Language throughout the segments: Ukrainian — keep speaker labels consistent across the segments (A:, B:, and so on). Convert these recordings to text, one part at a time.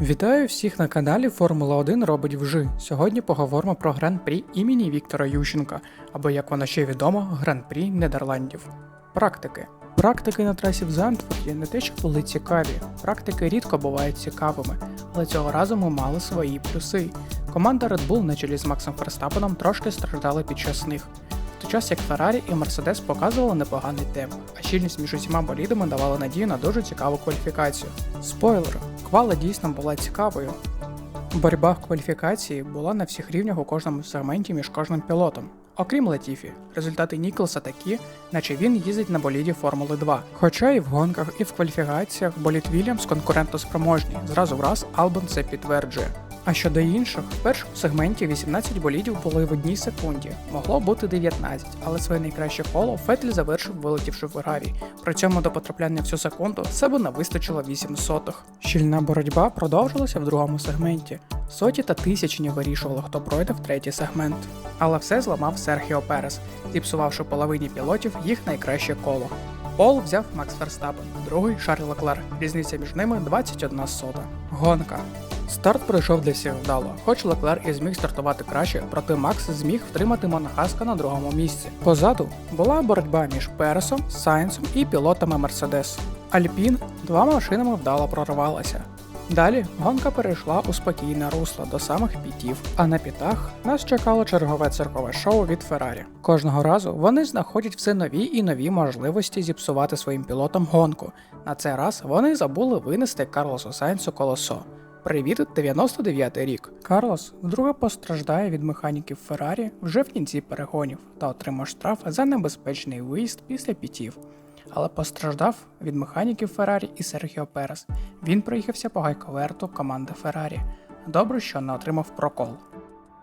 A: Вітаю всіх на каналі Формула 1 робить вжи. Сьогодні поговоримо про гран-прі імені Віктора Ющенка, або як воно ще відомо, гран-прі Нідерландів. Практики. Практики на трасі в Зандфорті не те, що були цікаві. Практики рідко бувають цікавими, але цього разу ми мали свої плюси. Команда Red Bull на чолі з Максом Ферстапеном трошки страждали під час них. В той час як Феррарі і Мерседес показували непоганий темп, а щільність між усіма болідами давала надію на дуже цікаву кваліфікацію. Спойлер, квала дійсно була цікавою. Боротьба в кваліфікації була на всіх рівнях у кожному сегменті між кожним пілотом. Окрім Латіфі, результати Ніколса такі, наче він їздить на боліді Формули 2. Хоча і в гонках, і в кваліфікаціях болід Вільямс конкурентоспроможні, зразу в раз Албан це підтверджує. А щодо інших, в першому сегменті 18 болідів були в одній секунді. Могло бути 19, але своє найкраще коло Фетель завершив, вилетівши в Феррарі. При цьому до потрапляння в цю секунду себе не вистачило 8 сотих. Щільна боротьба продовжилася в другому сегменті. Соті та тисячні вирішували, хто пройде в третій сегмент. Але все зламав Серхіо Перес, зіпсувавши половині пілотів їх найкраще коло. Пол взяв Макс Ферстапен, другий Шарль Леклер. Різниця між ними 21 сота. Гонка. Старт пройшов для всіх вдало, хоч Леклер і зміг стартувати краще, проте Макс зміг втримати Монахаска на другому місці. Позаду була боротьба між Пересом, Сайнсом і пілотами Мерседес. Альпін двома машинами вдало прорвалася. Далі гонка перейшла у спокійне русло до самих пітів, а на пітах нас чекало чергове циркове шоу від Феррарі. Кожного разу вони знаходять все нові і нові можливості зіпсувати своїм пілотам гонку. На цей раз вони забули винести Карлосу Сайнсу колесо. Привіт, 99-й рік. Карлос вдруге постраждає від механіків Феррарі вже в кінці перегонів та отримав штраф за небезпечний виїзд після пітів. Але постраждав від механіків Феррарі і Серхіо Перес. Він проїхався по гайковерту команди Феррарі. Добре, що не отримав прокол.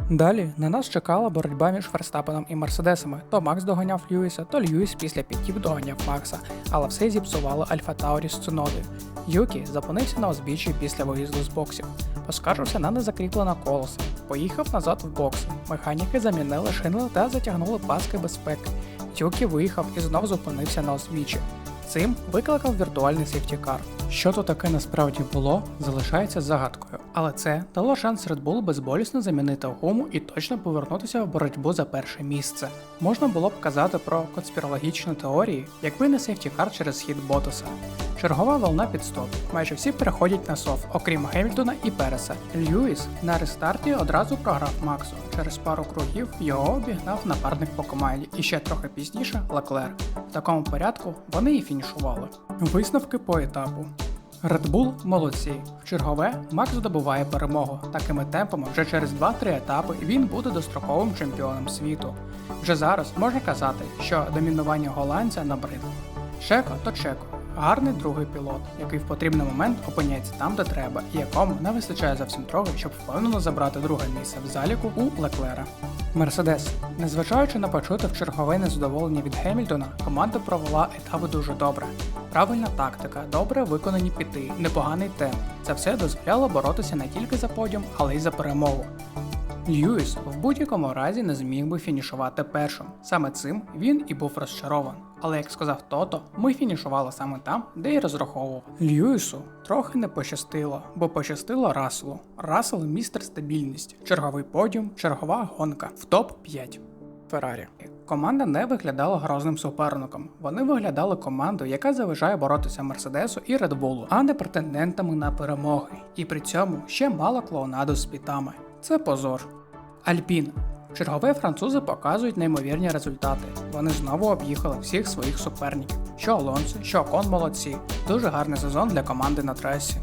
A: Далі на нас чекала боротьба між Ферстапеном і Мерседесами. То Макс доганяв Льюіса, то Льюіс після п'ятів доганяв Макса, але все зіпсувало Альфа Таурі з Цунодою. Юкі зупинився на узбіччі після виїзду з боксів, поскаржився на незакріплене колесо, поїхав назад в бокси. Механіки замінили шини та затягнули паски безпеки. Юкі виїхав і знов зупинився на узбіччі. Цим викликав віртуальний сейфтікар. Що то таке насправді було, залишається загадкою, але це дало шанс Red Bull безболісно замінити гуму і точно повернутися в боротьбу за перше місце. Можна було б казати про конспірологічні теорії, якби не сейфтікар через схід Ботаса. Чергова волна підстоп. Майже всі переходять на сов, окрім Гемільтона і Переса. Льюіс на рестарті одразу програв Максу. Через пару кругів його обігнав напарник по команді, і ще трохи пізніше Леклер. В такому порядку вони і фінішували. Висновки по етапу. Red Bull молодці. В чергове Макс здобуває перемогу. Такими темпами вже через 2-3 етапи він буде достроковим чемпіоном світу. Вже зараз можна казати, що домінування голландця набридло. Чеко то Чеко. Гарний другий пілот, який в потрібний момент опиняється там, де треба, і якому не вистачає зовсім трохи, щоб впевнено забрати друге місце в заліку у Леклера. Мерседес, незважаючи на почуте в чергове незадоволення від Гемільтона, команда провела етапи дуже добре. Правильна тактика, добре виконані піти, непоганий темп. Це все дозволяло боротися не тільки за подіум, але й за перемогу. Льюіс в будь-якому разі не зміг би фінішувати першим. Саме цим він і був розчарований. Але як сказав Тото, ми фінішували саме там, де й розраховував. Льюісу трохи не пощастило, бо пощастило Расселу. Рассел містер стабільність, черговий подіум, чергова гонка в топ 5 Феррарі. Команда не виглядала грозним суперником. Вони виглядали командою, яка заважає боротися Мерседесу і Редбулу, а не претендентами на перемоги. І при цьому ще мало клоунаду з пітами. Це позор. Альпін. Чергове французи показують неймовірні результати. Вони знову об'їхали всіх своїх суперників. Що Алонсо, що Окон молодці. Дуже гарний сезон для команди на трасі.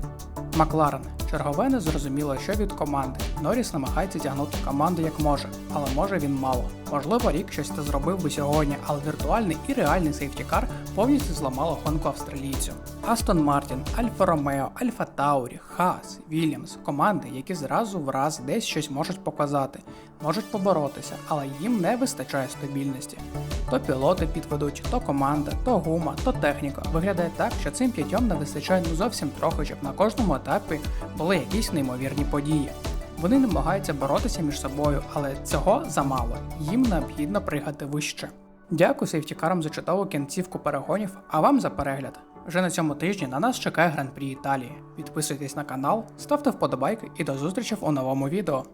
A: Макларен. Чергове не зрозуміло, що від команди. Норріс намагається тягнути команду як може, але може він мало. Можливо, рік щось зробив би сьогодні, але віртуальний і реальний сейфтікар повністю зламало гонку австралійцю. Астон Мартін, Альфа Ромео, Альфа Таурі, Хас, Вільямс команди, які зразу в раз десь щось можуть показати, можуть поборотися, але їм не вистачає стабільності. То пілоти підведуть, то команда, то гума, то техніка. Виглядає так, що цим п'ятьом не вистачає ну зовсім трохи, щоб на кожному етапі були якісь неймовірні події. Вони намагаються боротися між собою, але цього замало. Їм необхідно пригати вище. Дякую сейфтікарам за чудову кінцівку перегонів, а вам за перегляд. Вже на цьому тижні на нас чекає Гран-прі Італії. Підписуйтесь на канал, ставте вподобайки і до зустрічі у новому відео.